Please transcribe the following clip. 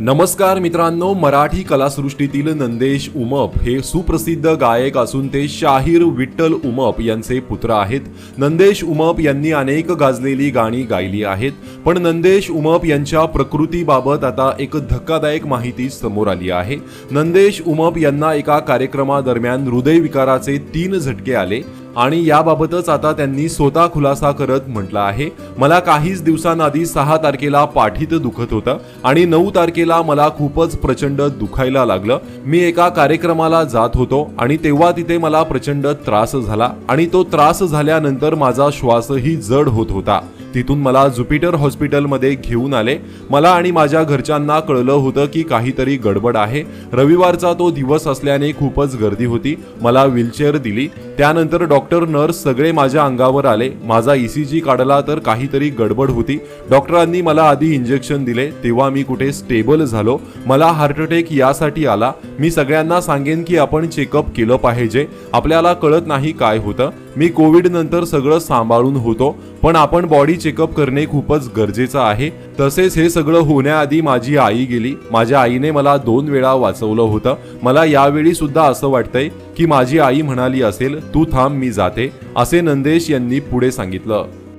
नमस्कार मित्रांनो मराठी कलासृष्टीतील नंदेश उमप हे सुप्रसिद्ध गायक असून ते शाहीर विठ्ठल उमप यांचे पुत्र आहेत. नंदेश उमप यांनी अनेक गाजलेली गाणी गायली आहेत पण नंदेश उमप यांच्या प्रकृतीबाबत आता एक धक्कादायक माहिती समोर आली आहे. नंदेश उमप यांना एका कार्यक्रमादरम्यान हृदयविकाराचे तीन झटके आले. आणि याबाबतच आता त्यांनी स्वतः खुलासा करत म्हटलं आहे. मला काहीच दिवसांआधी सहा तारखेला पाठीत दुखत होतं आणि नऊ तारखेला मला खूपच प्रचंड दुखायला लागलं. मी एका कार्यक्रमाला जात होतो आणि तेव्हा तिथे मला प्रचंड त्रास झाला आणि तो त्रास झाल्यानंतर माझा श्वासही जड होत होता. तिथून मला ज्युपिटर हॉस्पिटलमध्ये घेऊन आले. मला आणि माझ्या घरच्यांना कळलं होतं की काहीतरी गडबड आहे. रविवारचा तो दिवस असल्याने खूपच गर्दी होती. मला व्हीलचेअर दिली. त्यानंतर डॉक्टर नर्स सगळे माझ्या अंगावर आले. माझा ई सी जी काढला तर काहीतरी गडबड होती. डॉक्टरांनी मला आधी इंजेक्शन दिले. तेव्हा मी कुठे स्टेबल झालो. मला हार्ट अटॅक यासाठी आला. मी सगळ्यांना सांगेन की आपण चेकअप केलं पाहिजे. आपल्याला कळत नाही काय होतं. मी कोविडनंतर सगळं सांभाळून होतो पण आपण बॉडी चेकअप करणे खूपच गरजेचं आहे. तसेच हे सगळं होण्याआधी माझी आई गेली. माझ्या आईने मला दोन वेळा वाचवलं होतं. मला यावेळी सुद्धा असं वाटतंय की माझी आई म्हणाली असेल तू थांब मी जाते. असे नंदेश यांनी पुढे सांगितलं.